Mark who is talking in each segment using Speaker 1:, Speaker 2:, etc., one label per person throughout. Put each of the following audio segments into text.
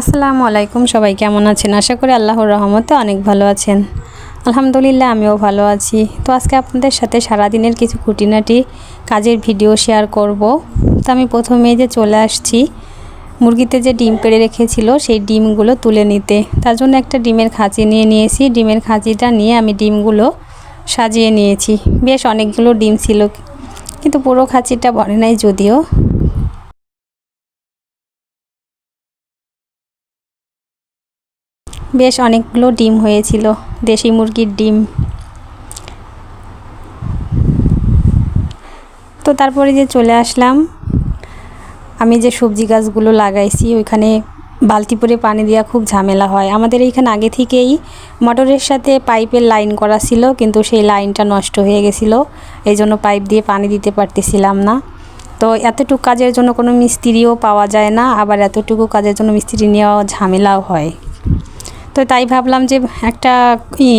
Speaker 1: আসসালামু আলাইকুম, সবাই কেমন আছেন? আশা করি আল্লাহর রহমতে অনেক ভালো আছেন। আলহামদুলিল্লাহ, আমিও ভালো আছি। তো আজকে আপনাদের সাথে সারাদিনের কিছু খুঁটিনাটি কাজের ভিডিও শেয়ার করব। তো আমি প্রথমে যে চলে আসছি, মুরগিতে যে ডিম পেড়ে রেখেছিল, সেই ডিমগুলো তুলে নিতে। তার জন্য একটা ডিমের খাঁচি নিয়ে নিয়েছি। ডিমের খাঁচিটা নিয়ে আমি ডিমগুলো সাজিয়ে নিয়েছি। বেশ অনেকগুলো ডিম ছিল, কিন্তু পুরো খাঁচিটা ভরে নাই যদিও। বেশ অনেকগুলো ডিম হয়েছিল, দেশি মুরগির ডিম। তো তারপরে যে চলে আসলাম, আমি যে সবজি গাছগুলো লাগাইছি, ওইখানে বালতি করে পানি দেওয়া খুব ঝামেলা হয়। আমাদের এইখানে আগে থেকেই মোটরের সাথে পাইপের লাইন করা ছিল, কিন্তু সেই লাইনটা নষ্ট হয়ে গেছিল এই জন্য পাইপ দিয়ে পানি দিতে পারতেছিলাম না। তো এতটুকু কাজের জন্য কোনো মিস্ত্রিও পাওয়া যায় না, আবার এতটুকু কাজের জন্য মিস্ত্রি নেওয়া ঝামেলাও হয়। তো তাই ভাবলাম যে একটা ই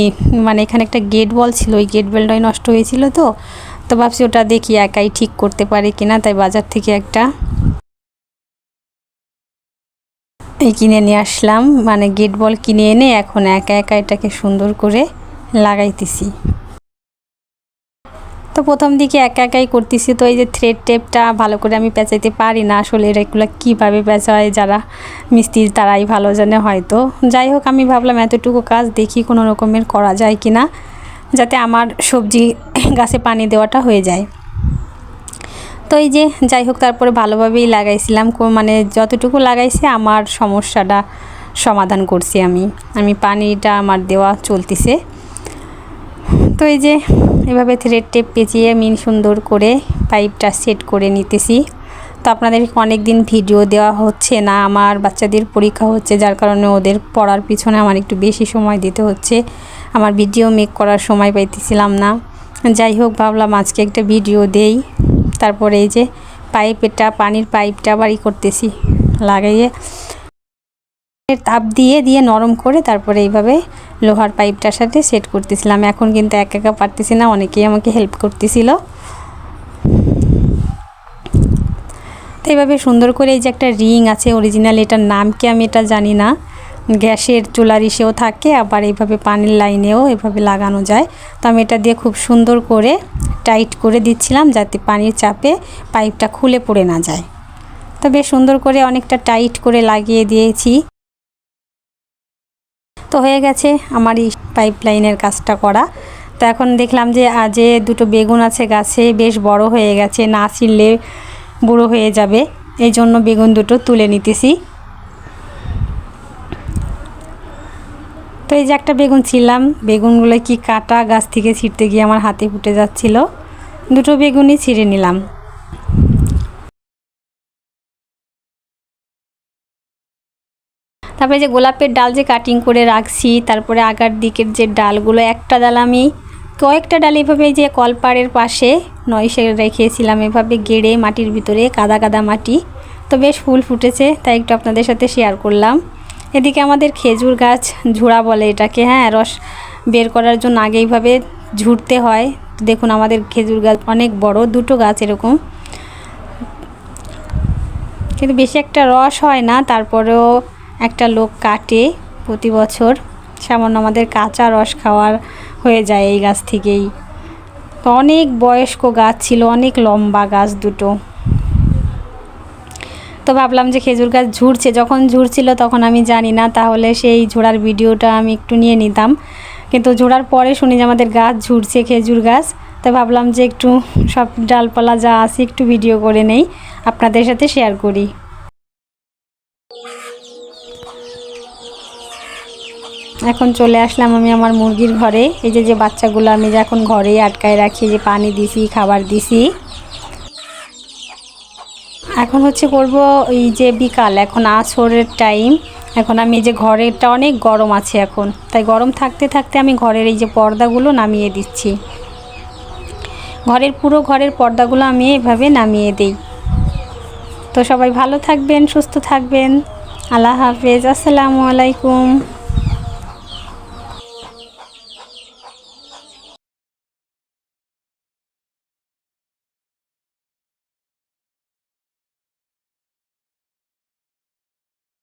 Speaker 1: মানে এখানে একটা গেট বল ছিল, ওই গেট বেলটাই নষ্ট হয়েছিল তো। তো ভাবছি ওটা দেখি একাই ঠিক করতে পারে কিনা, তাই বাজার থেকে একটা এই কিনে নিয়ে আসলাম। মানে গেট বল কিনে এনে এখন একা একা এটাকে সুন্দর করে লাগাইতেছি। তো প্রথম দিকে একা একাই করতেছি, তো এই যে থ্রেড টেপটা ভালো করে আমি পেঁচাইতে পারি না আসলে এগুলো কীভাবে পেঁচা হয় যারা মিস্ত্রি তারাই ভালো জানে হয়তো। যাই হোক, আমি ভাবলাম এতটুকু কাজ দেখি কোনো রকমের করা যায় কি না যাতে আমার সবজি গাছে পানি দেওয়াটা হয়ে যায়। তো এই যে যাই হোক, তারপরে ভালোভাবেই লাগাইছিলাম মানে যতটুকু লাগাইছি আমার সমস্যাটা সমাধান করছি আমি। আমি পানিটা আমার দেওয়া চলতেছে। তো এই যে এভাবে থ্রেড টেপ পেঁচিয়ে আমি সুন্দর করে পাইপটা সেট করে নিতেছি। তো আপনাদের অনেক দিন ভিডিও দেওয়া হচ্ছে না, আমার বাচ্চাদের পরীক্ষা হচ্ছে, যার কারণে ওদের পড়ার পিছনে আমার একটু বেশি সময় দিতে হচ্ছে। আমার ভিডিও মেক করার সময় পাইতেছিলাম না। যাই হোক, ভাবলাম আজকে একটা ভিডিও দেই। তারপরে এই যে পাইপেরটা পানির পাইপটা বাড়ি করতেছি, লাগাইয়ে। তাপ দিয়ে দিয়ে নরম করে তারপরে এইভাবে লোহার পাইপটার সাথে সেট করতেছিলাম। এখন কিন্তু একা একা পারতেছি না, অনেকেই আমাকে হেল্প করতেছিল। তো এইভাবে সুন্দর করে এই যে একটা রিং আছে অরিজিনাল এটার নাম কি আমি এটা জানি না। গ্যাসের চুলার ইসেও থাকে, আবার এইভাবে পানির লাইনেও এভাবে লাগানো যায়। তো আমি এটা দিয়ে খুব সুন্দর করে টাইট করে দিচ্ছিলাম যাতে পানির চাপে পাইপটা খুলে পড়ে না যায়। তো বেশ সুন্দর করে অনেকটা টাইট করে লাগিয়ে দিয়েছি। তো হয়ে গেছে আমার এই পাইপ লাইনের কাজটা করা। তো এখন দেখলাম যে আজে দুটো বেগুন আছে গাছে বেশ বড় হয়ে গেছে, না ছিঁড়লে বুড়ো হয়ে যাবে। এই জন্য বেগুন দুটো তুলে নিতেছি। তো এই যে একটা বেগুন ছিলাম বেগুনগুলো কি কাটা? গাছ থেকে ছিঁড়তে গিয়ে আমার হাতে ফুটে যাচ্ছিল। দুটো বেগুনই ছিঁড়ে নিলাম। তারপরে যে গোলাপের ডাল যে কাটিং করে রাখছি, তারপরে আগার দিকের যে ডালগুলো, একটা ডাল আমি কয়েকটা ডাল এভাবে যে কলপাড়ের পাশে নয়সে রেখেছিলাম, এভাবে গেড়ে মাটির ভিতরে কাদা কাদা মাটি। তো বেশ ফুল ফুটেছে, তাই একটু আপনাদের সাথে শেয়ার করলাম। এদিকে আমাদের খেজুর গাছ, ঝুড়া বলে এটাকে হ্যাঁ রস বের করার জন্য আগে এইভাবে ঝুড়তে হয়। দেখুন আমাদের খেজুর গাছ অনেক বড়, দুটো গাছ এরকম। কিন্তু বেশি একটা রস হয় না, তারপরেও একটা লোক কাটে প্রতি বছর। সামান্য আমাদের কাঁচা রস খাওয়ার হয়ে যায় এই গাছ থেকেই। তো অনেক বয়স্ক গাছ ছিল, অনেক লম্বা গাছ দুটো। তো ভাবলাম যে খেজুর গাছ ঝুড়ছে, যখন ঝুড়ছিল তখন আমি জানি না, তাহলে সেই ঝোড়ার ভিডিওটা আমি একটু নিয়ে নিতাম। কিন্তু ঝোড়ার পরে শুনি যে আমাদের গাছ ঝুড়ছে, খেজুর গাছ। তো ভাবলাম যে একটু সব ডালপালা যা আছে একটু ভিডিও করে নেই, আপনাদের সাথে শেয়ার করি। এখন চলে আসলাম আমি আমার মুরগির ঘরে। এই যে যে বাচ্চাগুলো আমি যে এখন ঘরেই আটকায় রাখি, যে পানি দিছি, খাবার দিছি। এখন হচ্ছে করব এই যে বিকাল, এখন আসরের টাইম এখন আমি যে ঘরেরটা অনেক গরম আছে এখন। তাই গরম থাকতে থাকতে আমি ঘরের এই যে পর্দাগুলো নামিয়ে দিচ্ছি। ঘরের পুরো ঘরের পর্দাগুলো আমি এভাবে নামিয়ে দিই। তো সবাই ভালো থাকবেন, সুস্থ থাকবেন। আল্লাহ হাফেজ, আসসালামু আলাইকুম।